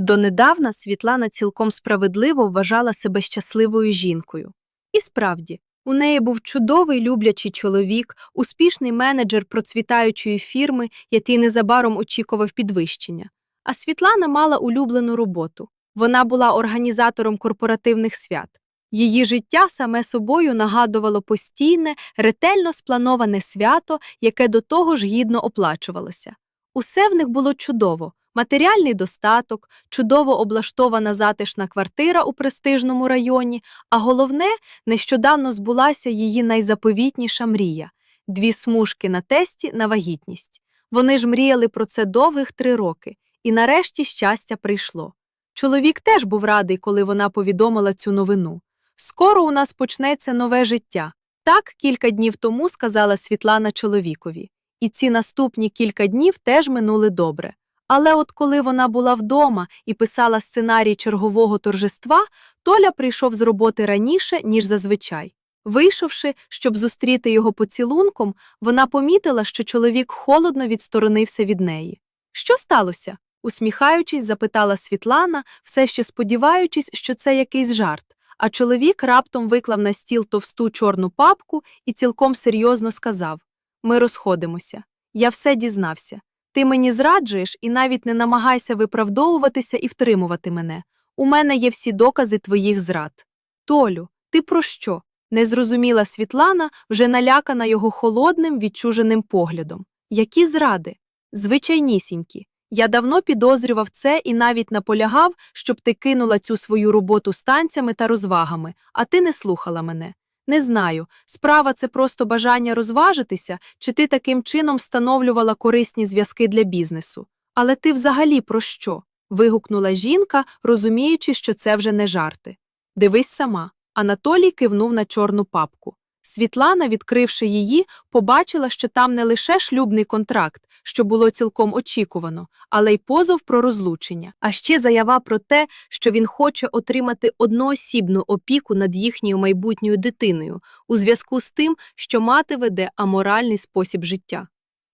Донедавна Світлана цілком справедливо вважала себе щасливою жінкою. І справді, у неї був чудовий люблячий чоловік, успішний менеджер процвітаючої фірми, який незабаром очікував підвищення. А Світлана мала улюблену роботу. Вона була організатором корпоративних свят. Її життя саме собою нагадувало постійне, ретельно сплановане свято, яке до того ж гідно оплачувалося. Усе в них було чудово: матеріальний достаток, чудово облаштована затишна квартира у престижному районі, а головне, нещодавно збулася її найзаповітніша мрія дві смужки на тесті на вагітність. Вони ж мріяли про це довгих три роки, і нарешті щастя прийшло. Чоловік теж був радий, коли вона повідомила цю новину. Скоро у нас почнеться нове життя. Так кілька днів тому сказала Світлана чоловікові. І ці наступні кілька днів теж минули добре. Але от коли вона була вдома і писала сценарій чергового торжества, Толя прийшов з роботи раніше, ніж зазвичай. Вийшовши, щоб зустріти його поцілунком, вона помітила, що чоловік холодно відсторонився від неї. Що сталося? усміхаючись, запитала Світлана, все ще сподіваючись, що це якийсь жарт. А чоловік раптом виклав на стіл товсту чорну папку і цілком серйозно сказав: Ми розходимося. Я все дізнався. Ти мені зраджуєш і навіть не намагайся виправдовуватися і втримувати мене. У мене є всі докази твоїх зрад. Толю, ти про що? не зрозуміла Світлана, вже налякана його холодним, відчуженим поглядом. Які зради? Звичайнісінькі. Я давно підозрював це і навіть наполягав, щоб ти кинула цю свою роботу з танцями та розвагами, а ти не слухала мене. Не знаю, справа це просто бажання розважитися, чи ти таким чином встановлювала корисні зв'язки для бізнесу. Але ти взагалі про що? вигукнула жінка, розуміючи, що це вже не жарти. Дивись сама. Анатолій кивнув на чорну папку. Світлана, відкривши її, побачила, що там не лише шлюбний контракт, що було цілком очікувано, але й позов про розлучення, а ще заява про те, що він хоче отримати одноосібну опіку над їхньою майбутньою дитиною у зв'язку з тим, що мати веде аморальний спосіб життя.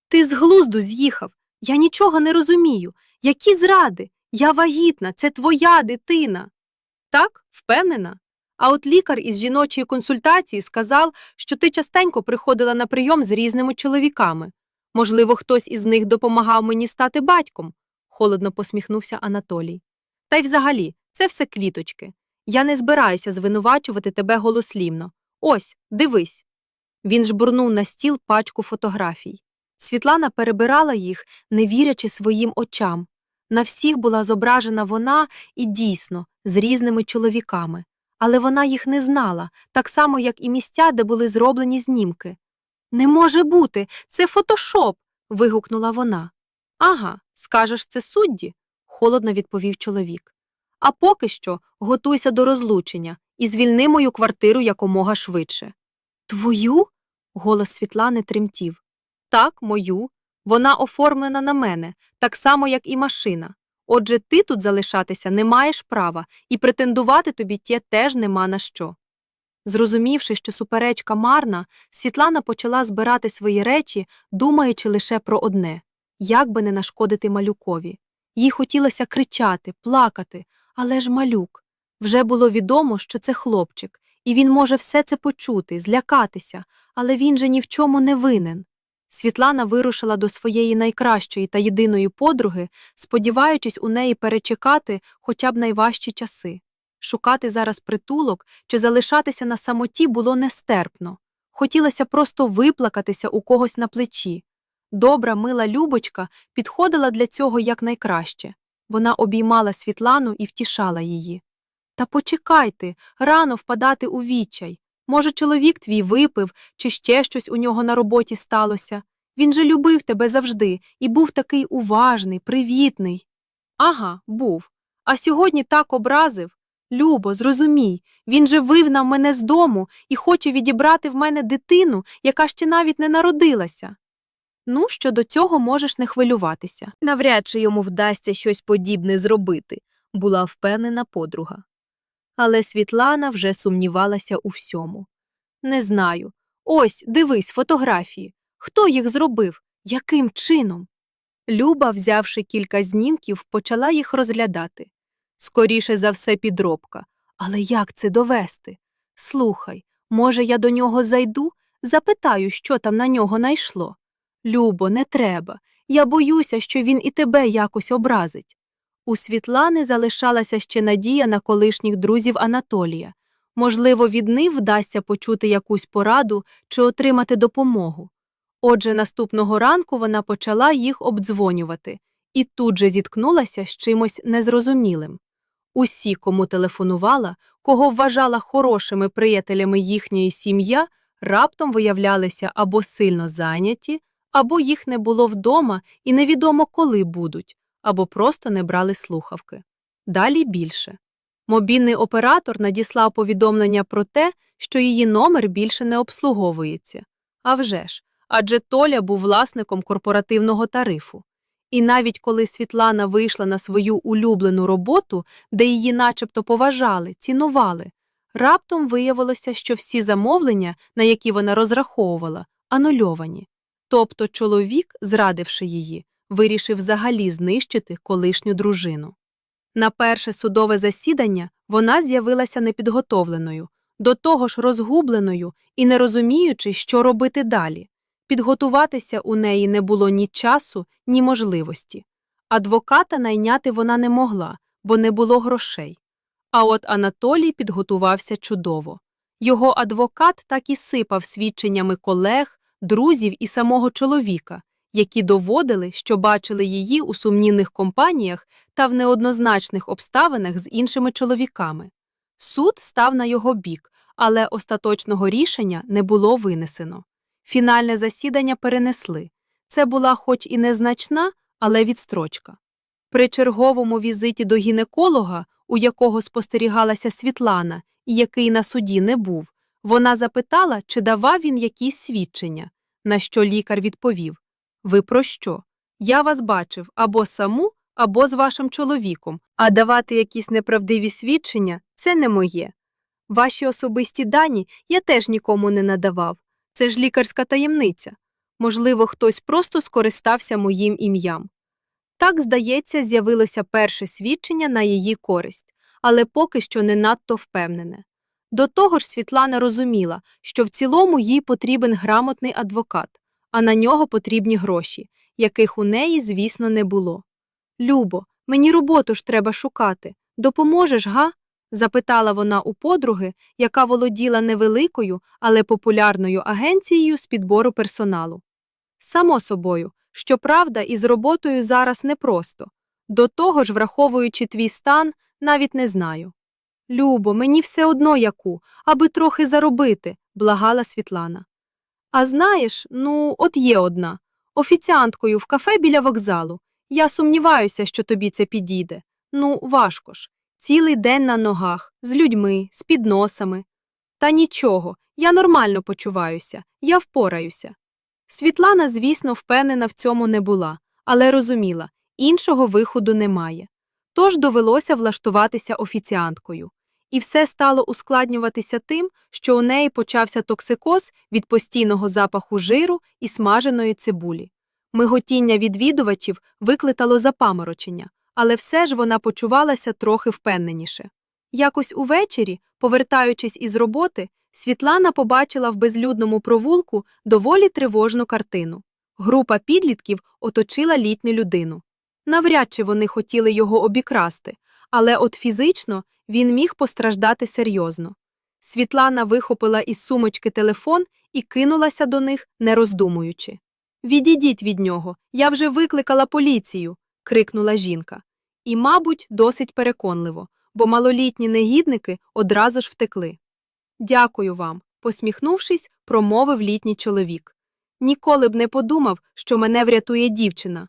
Ти з глузду з'їхав. Я нічого не розумію. Які зради? Я вагітна, це твоя дитина. Так, впевнена? А от лікар із жіночої консультації сказав, що ти частенько приходила на прийом з різними чоловіками. Можливо, хтось із них допомагав мені стати батьком, холодно посміхнувся Анатолій. Та й взагалі, це все кліточки. Я не збираюся звинувачувати тебе голослівно. Ось, дивись. Він жбурнув на стіл пачку фотографій. Світлана перебирала їх, не вірячи своїм очам. На всіх була зображена вона і дійсно з різними чоловіками але вона їх не знала, так само, як і місця, де були зроблені знімки. Не може бути, це фотошоп. вигукнула вона. Ага, скажеш це судді, холодно відповів чоловік. А поки що готуйся до розлучення і звільни мою квартиру якомога швидше. Твою? голос Світлани тремтів. Так, мою. Вона оформлена на мене, так само, як і машина. Отже, ти тут залишатися не маєш права, і претендувати тобі тє теж нема на що. Зрозумівши, що суперечка марна, Світлана почала збирати свої речі, думаючи лише про одне як би не нашкодити малюкові. Їй хотілося кричати, плакати, але ж малюк. Вже було відомо, що це хлопчик, і він може все це почути, злякатися, але він же ні в чому не винен. Світлана вирушила до своєї найкращої та єдиної подруги, сподіваючись у неї перечекати хоча б найважчі часи. Шукати зараз притулок чи залишатися на самоті було нестерпно. Хотілося просто виплакатися у когось на плечі. Добра, мила Любочка підходила для цього якнайкраще. Вона обіймала Світлану і втішала її. Та почекайте, рано впадати у відчай. Може, чоловік твій випив, чи ще щось у нього на роботі сталося. Він же любив тебе завжди і був такий уважний, привітний. Ага, був. А сьогодні так образив. Любо, зрозумій, він же вигнав мене з дому і хоче відібрати в мене дитину, яка ще навіть не народилася. Ну, щодо цього можеш не хвилюватися. Навряд чи йому вдасться щось подібне зробити, була впевнена подруга. Але Світлана вже сумнівалася у всьому. Не знаю. Ось, дивись, фотографії. Хто їх зробив? Яким чином? Люба, взявши кілька знімків, почала їх розглядати. Скоріше за все, підробка. Але як це довести? Слухай, може, я до нього зайду, запитаю, що там на нього найшло. Любо, не треба. Я боюся, що він і тебе якось образить. У Світлани залишалася ще надія на колишніх друзів Анатолія. Можливо, від них вдасться почути якусь пораду чи отримати допомогу. Отже, наступного ранку вона почала їх обдзвонювати і тут же зіткнулася з чимось незрозумілим. Усі, кому телефонувала, кого вважала хорошими приятелями їхньої сім'я, раптом виявлялися або сильно зайняті, або їх не було вдома і невідомо коли будуть, або просто не брали слухавки. Далі більше. Мобільний оператор надіслав повідомлення про те, що її номер більше не обслуговується. А вже ж, адже Толя був власником корпоративного тарифу. І навіть коли Світлана вийшла на свою улюблену роботу, де її начебто поважали, цінували, раптом виявилося, що всі замовлення, на які вона розраховувала, анульовані. Тобто чоловік, зрадивши її, вирішив взагалі знищити колишню дружину. На перше судове засідання вона з'явилася непідготовленою, до того ж розгубленою і не розуміючи, що робити далі. Підготуватися у неї не було ні часу, ні можливості. Адвоката найняти вона не могла, бо не було грошей. А от Анатолій підготувався чудово. Його адвокат так і сипав свідченнями колег, друзів і самого чоловіка, які доводили, що бачили її у сумнівних компаніях та в неоднозначних обставинах з іншими чоловіками. Суд став на його бік, але остаточного рішення не було винесено. Фінальне засідання перенесли. Це була хоч і незначна, але відстрочка. При черговому візиті до гінеколога, у якого спостерігалася Світлана і який на суді не був, вона запитала, чи давав він якісь свідчення, на що лікар відповів Ви про що? Я вас бачив або саму, або з вашим чоловіком, а давати якісь неправдиві свідчення це не моє. Ваші особисті дані я теж нікому не надавав. Це ж лікарська таємниця. Можливо, хтось просто скористався моїм ім'ям. Так, здається, з'явилося перше свідчення на її користь, але поки що не надто впевнене. До того ж, Світлана розуміла, що в цілому їй потрібен грамотний адвокат, а на нього потрібні гроші, яких у неї, звісно, не було. Любо, мені роботу ж треба шукати. Допоможеш, га? запитала вона у подруги, яка володіла невеликою, але популярною агенцією з підбору персоналу. Само собою, щоправда, із роботою зараз непросто. До того ж, враховуючи твій стан, навіть не знаю. Любо, мені все одно яку, аби трохи заробити, благала Світлана. А знаєш, ну, от є одна офіціанткою в кафе біля вокзалу. Я сумніваюся, що тобі це підійде. Ну, важко ж. Цілий день на ногах, з людьми, з підносами. Та нічого, я нормально почуваюся, я впораюся. Світлана, звісно, впевнена в цьому не була, але розуміла, іншого виходу немає. Тож довелося влаштуватися офіціанткою. І все стало ускладнюватися тим, що у неї почався токсикоз від постійного запаху жиру і смаженої цибулі. Миготіння відвідувачів викликало запаморочення, але все ж вона почувалася трохи впевненіше. Якось увечері, повертаючись із роботи, Світлана побачила в безлюдному провулку доволі тривожну картину. Група підлітків оточила літню людину. Навряд чи вони хотіли його обікрасти, але от фізично він міг постраждати серйозно. Світлана вихопила із сумочки телефон і кинулася до них, не роздумуючи. Відійдіть від нього, я вже викликала поліцію. крикнула жінка. І, мабуть, досить переконливо, бо малолітні негідники одразу ж втекли. Дякую вам, посміхнувшись, промовив літній чоловік. Ніколи б не подумав, що мене врятує дівчина.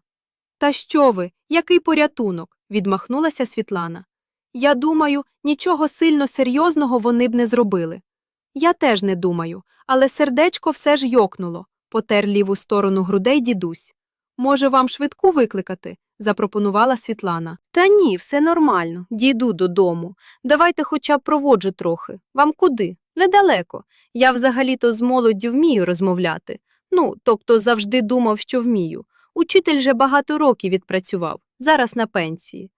Та що ви, який порятунок? відмахнулася Світлана. Я думаю, нічого сильно серйозного вони б не зробили. Я теж не думаю, але сердечко все ж йокнуло, потер ліву сторону грудей дідусь. Може, вам швидку викликати? запропонувала Світлана. Та ні, все нормально, діду додому. Давайте хоча б проводжу трохи. Вам куди? Недалеко. Я взагалі-то з молоддю вмію розмовляти. Ну, тобто завжди думав, що вмію. Учитель же багато років відпрацював, зараз на пенсії.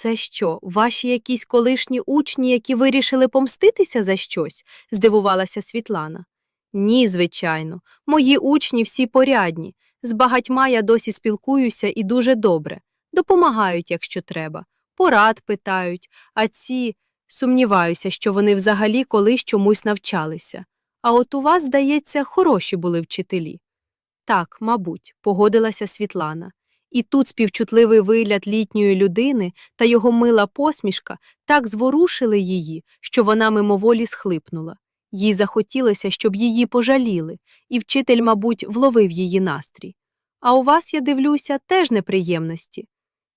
Це що, ваші якісь колишні учні, які вирішили помститися за щось? здивувалася Світлана. Ні, звичайно, мої учні всі порядні. З багатьма я досі спілкуюся і дуже добре. Допомагають, якщо треба, порад питають, а ці сумніваюся, що вони взагалі колись чомусь навчалися. А от у вас, здається, хороші були вчителі. Так, мабуть, погодилася Світлана. І тут співчутливий вигляд літньої людини та його мила посмішка так зворушили її, що вона мимоволі схлипнула. Їй захотілося, щоб її пожаліли, і вчитель, мабуть, вловив її настрій. А у вас, я дивлюся, теж неприємності.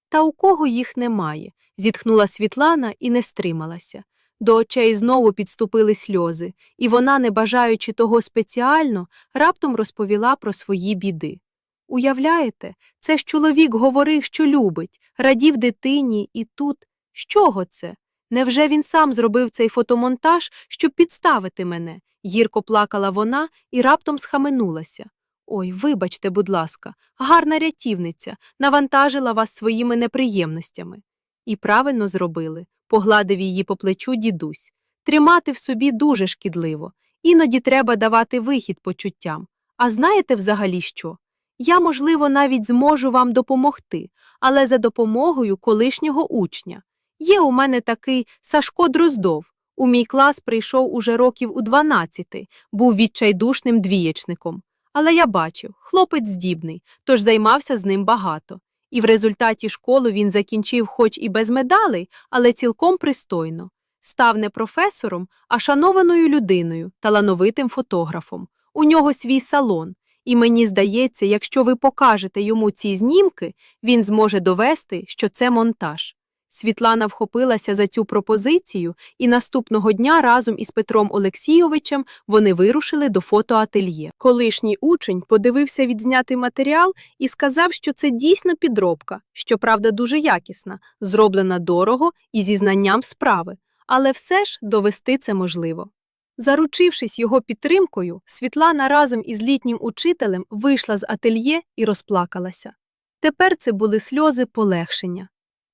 Та у кого їх немає, зітхнула Світлана і не стрималася. До очей знову підступили сльози, і вона, не бажаючи того спеціально, раптом розповіла про свої біди. Уявляєте, це ж чоловік говорив, що любить, радів дитині, і тут. З чого це? Невже він сам зробив цей фотомонтаж, щоб підставити мене? Гірко плакала вона і раптом схаменулася. Ой, вибачте, будь ласка, гарна рятівниця, навантажила вас своїми неприємностями. І правильно зробили, погладив її по плечу дідусь. Тримати в собі дуже шкідливо, іноді треба давати вихід почуттям. А знаєте взагалі що? Я, можливо, навіть зможу вам допомогти, але за допомогою колишнього учня. Є у мене такий Сашко Дроздов. У мій клас прийшов уже років у 12, був відчайдушним двієчником. Але я бачив, хлопець здібний, тож займався з ним багато. І в результаті школу він закінчив хоч і без медалей, але цілком пристойно. Став не професором, а шанованою людиною, талановитим фотографом. У нього свій салон. І мені здається, якщо ви покажете йому ці знімки, він зможе довести, що це монтаж. Світлана вхопилася за цю пропозицію, і наступного дня разом із Петром Олексійовичем вони вирушили до фотоательє. Колишній учень подивився відзнятий матеріал і сказав, що це дійсно підробка, щоправда, дуже якісна, зроблена дорого і зі знанням справи, але все ж довести це можливо. Заручившись його підтримкою, Світлана разом із літнім учителем вийшла з ательє і розплакалася. Тепер це були сльози полегшення.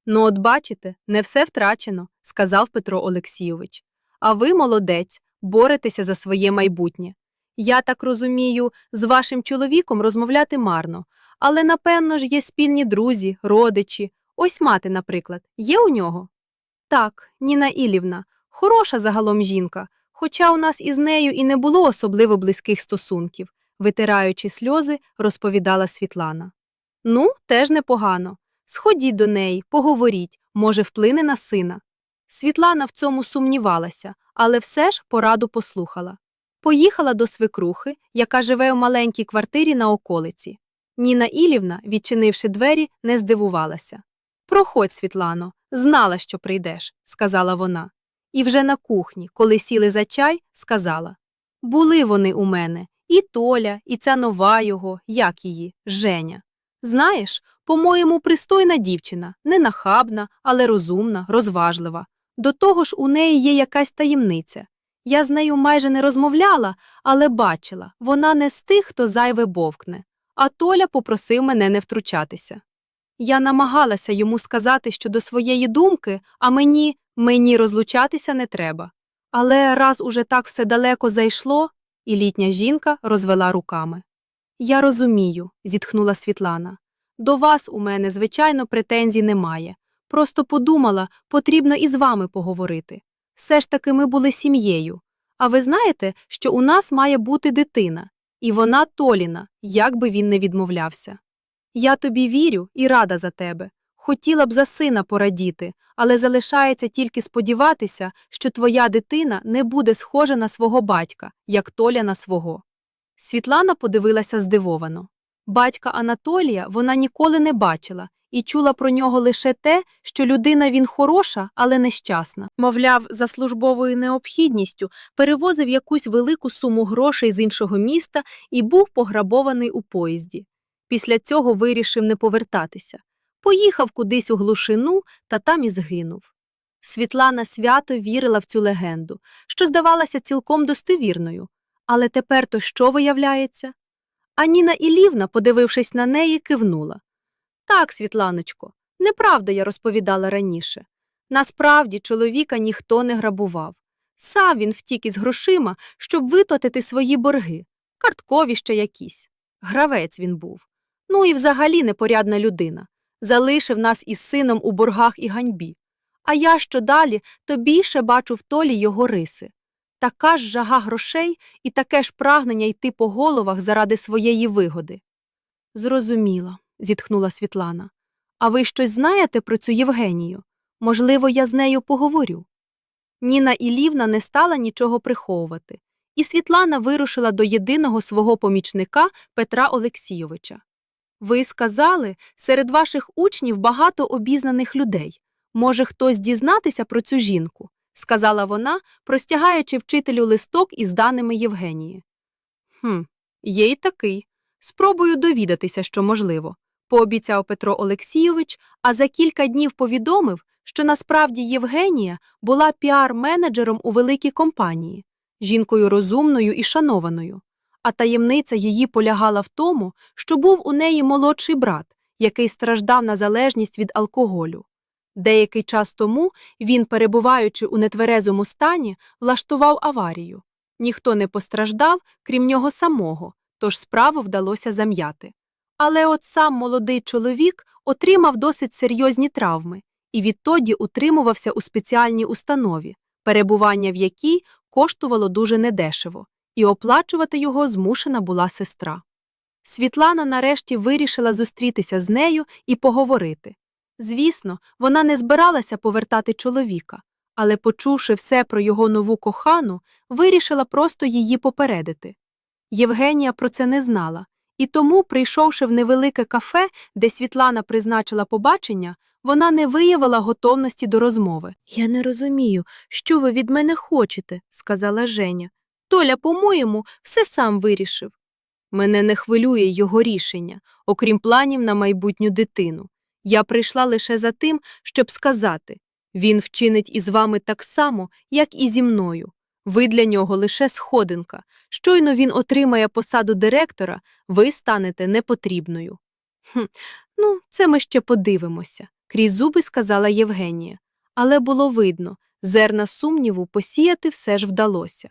Ну, от бачите, не все втрачено, сказав Петро Олексійович. А ви, молодець, боретеся за своє майбутнє. Я так розумію, з вашим чоловіком розмовляти марно, але напевно ж є спільні друзі, родичі. Ось мати, наприклад, є у нього? Так, Ніна Ілівна, хороша загалом жінка, хоча у нас із нею і не було особливо близьких стосунків, витираючи сльози, розповідала Світлана. Ну, теж непогано. Сходіть до неї, поговоріть, може, вплине на сина. Світлана в цьому сумнівалася, але все ж пораду послухала. Поїхала до свекрухи, яка живе у маленькій квартирі на околиці. Ніна Ілівна, відчинивши двері, не здивувалася. Проходь, Світлано, знала, що прийдеш, сказала вона. І вже на кухні, коли сіли за чай, сказала Були вони у мене, і Толя, і ця нова його, як її, Женя. Знаєш, по-моєму, пристойна дівчина, не нахабна, але розумна, розважлива. До того ж, у неї є якась таємниця. Я з нею майже не розмовляла, але бачила, вона не з тих, хто зайве бовкне. А Толя попросив мене не втручатися. Я намагалася йому сказати щодо своєї думки, а мені, мені розлучатися не треба. Але раз уже так все далеко зайшло, і літня жінка розвела руками. Я розумію, зітхнула Світлана. До вас у мене, звичайно, претензій немає. Просто подумала, потрібно і з вами поговорити. Все ж таки ми були сім'єю. А ви знаєте, що у нас має бути дитина, і вона Толіна, як би він не відмовлявся. Я тобі вірю і рада за тебе. Хотіла б за сина порадіти, але залишається тільки сподіватися, що твоя дитина не буде схожа на свого батька, як Толя на свого. Світлана подивилася здивовано. Батька Анатолія вона ніколи не бачила і чула про нього лише те, що людина він хороша, але нещасна. Мовляв, за службовою необхідністю перевозив якусь велику суму грошей з іншого міста і був пограбований у поїзді. Після цього вирішив не повертатися. Поїхав кудись у глушину та там і згинув. Світлана свято вірила в цю легенду, що здавалася цілком достовірною. Але тепер то що виявляється? А Ніна Ілівна, подивившись на неї, кивнула. Так, Світланочко, Неправда, я розповідала раніше. Насправді чоловіка ніхто не грабував. Сам він втік із грошима, щоб виплатити свої борги, карткові ще якісь. Гравець він був. Ну і взагалі непорядна людина. Залишив нас із сином у боргах і ганьбі. А я що далі, то більше бачу в толі його риси. Така ж жага грошей і таке ж прагнення йти по головах заради своєї вигоди. Зрозуміла, зітхнула Світлана. А ви щось знаєте про цю Євгенію? Можливо, я з нею поговорю. Ніна Ілівна не стала нічого приховувати, і Світлана вирушила до єдиного свого помічника Петра Олексійовича. Ви сказали, серед ваших учнів багато обізнаних людей. Може, хтось дізнатися про цю жінку, сказала вона, простягаючи вчителю листок із даними Євгенії. Хм, є й такий. Спробую довідатися, що можливо, пообіцяв Петро Олексійович, а за кілька днів повідомив, що насправді Євгенія була піар-менеджером у великій компанії, жінкою розумною і шанованою. А таємниця її полягала в тому, що був у неї молодший брат, який страждав на залежність від алкоголю. Деякий час тому він, перебуваючи у нетверезому стані, влаштував аварію. Ніхто не постраждав, крім нього самого, тож справу вдалося зам'яти. Але от сам молодий чоловік отримав досить серйозні травми і відтоді утримувався у спеціальній установі, перебування в якій коштувало дуже недешево, і оплачувати його змушена була сестра. Світлана нарешті вирішила зустрітися з нею і поговорити. Звісно, вона не збиралася повертати чоловіка, але, почувши все про його нову кохану, вирішила просто її попередити. Євгенія про це не знала, і тому, прийшовши в невелике кафе, де Світлана призначила побачення, вона не виявила готовності до розмови. Я не розумію, що ви від мене хочете, сказала Женя. Толя, по-моєму, все сам вирішив. Мене не хвилює його рішення, окрім планів на майбутню дитину. Я прийшла лише за тим, щоб сказати він вчинить із вами так само, як і зі мною. Ви для нього лише сходинка. Щойно він отримає посаду директора, ви станете непотрібною. Хм, ну, це ми ще подивимося, крізь зуби сказала Євгенія. Але було видно, зерна сумніву посіяти все ж вдалося.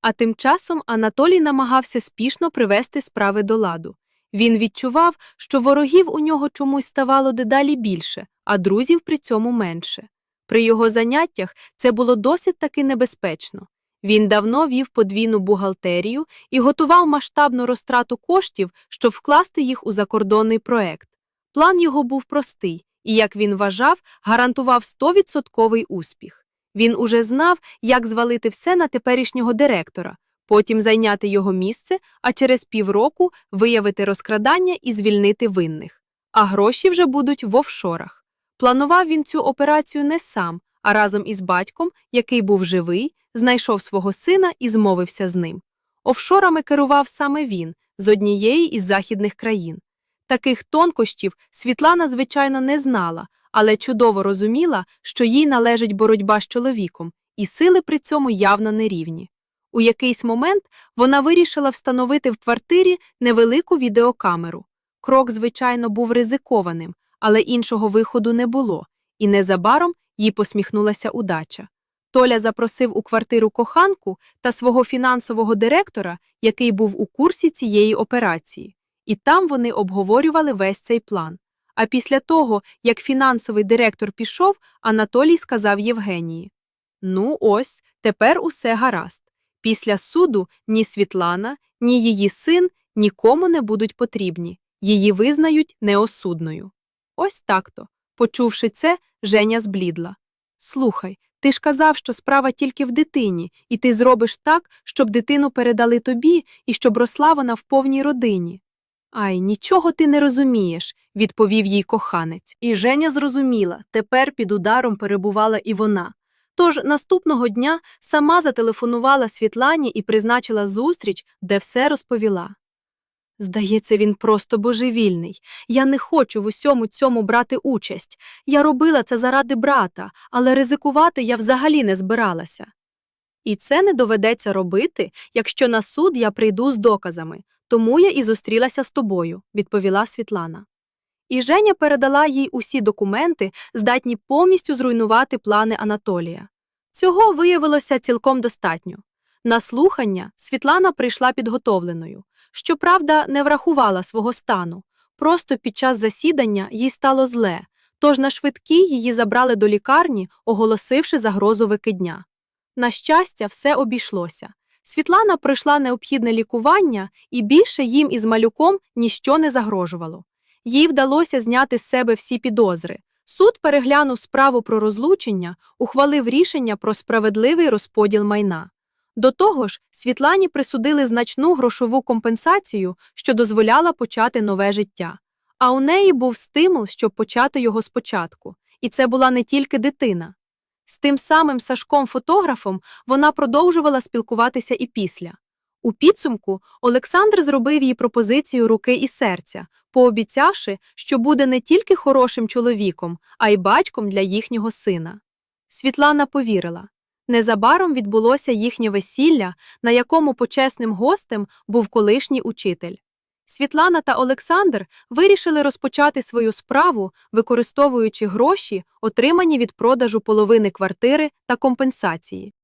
А тим часом Анатолій намагався спішно привести справи до ладу. Він відчував, що ворогів у нього чомусь ставало дедалі більше, а друзів при цьому менше. При його заняттях це було досить таки небезпечно. Він давно вів подвійну бухгалтерію і готував масштабну розтрату коштів, щоб вкласти їх у закордонний проект. План його був простий і, як він вважав, гарантував 100% успіх. Він уже знав, як звалити все на теперішнього директора, потім зайняти його місце, а через півроку виявити розкрадання і звільнити винних. А гроші вже будуть в офшорах. Планував він цю операцію не сам, а разом із батьком, який був живий, знайшов свого сина і змовився з ним. Офшорами керував саме він з однієї із західних країн. Таких тонкощів Світлана, звичайно, не знала, але чудово розуміла, що їй належить боротьба з чоловіком, і сили при цьому явно нерівні. У якийсь момент вона вирішила встановити в квартирі невелику відеокамеру. Крок, звичайно, був ризикованим, але іншого виходу не було, і незабаром їй посміхнулася удача. Толя запросив у квартиру коханку та свого фінансового директора, який був у курсі цієї операції, і там вони обговорювали весь цей план. А після того, як фінансовий директор пішов, Анатолій сказав Євгенії: Ну, ось, тепер усе гаразд. Після суду ні Світлана, ні її син нікому не будуть потрібні, її визнають неосудною. Ось так-то. Почувши це, Женя зблідла. Слухай, ти ж казав, що справа тільки в дитині, і ти зробиш так, щоб дитину передали тобі і щоб росла вона в повній родині. Ай, нічого ти не розумієш, відповів їй коханець. І Женя зрозуміла, тепер під ударом перебувала і вона. Тож наступного дня сама зателефонувала Світлані і призначила зустріч, де все розповіла. Здається, він просто божевільний. Я не хочу в усьому цьому брати участь. Я робила це заради брата, але ризикувати я взагалі не збиралася. І це не доведеться робити, якщо на суд я прийду з доказами, тому я і зустрілася з тобою, відповіла Світлана. і Женя передала їй усі документи, здатні повністю зруйнувати плани Анатолія. Цього виявилося цілком достатньо. На слухання Світлана прийшла підготовленою. Щоправда, не врахувала свого стану. Просто під час засідання їй стало зле, тож на швидкій її забрали до лікарні, оголосивши загрозу викидня. На щастя, все обійшлося. Світлана пройшла необхідне лікування, і більше їм із малюком ніщо не загрожувало. Їй вдалося зняти з себе всі підозри. Суд переглянув справу про розлучення, ухвалив рішення про справедливий розподіл майна. До того ж, Світлані присудили значну грошову компенсацію, що дозволяла почати нове життя. А у неї був стимул, щоб почати його спочатку. І це була не тільки дитина. З тим самим Сашком-фотографом вона продовжувала спілкуватися і після. У підсумку Олександр зробив їй пропозицію руки і серця, пообіцявши, що буде не тільки хорошим чоловіком, а й батьком для їхнього сина. Світлана повірила. Незабаром відбулося їхнє весілля, на якому почесним гостем був колишній учитель. Світлана та Олександр вирішили розпочати свою справу, використовуючи гроші, отримані від продажу половини квартири та компенсації.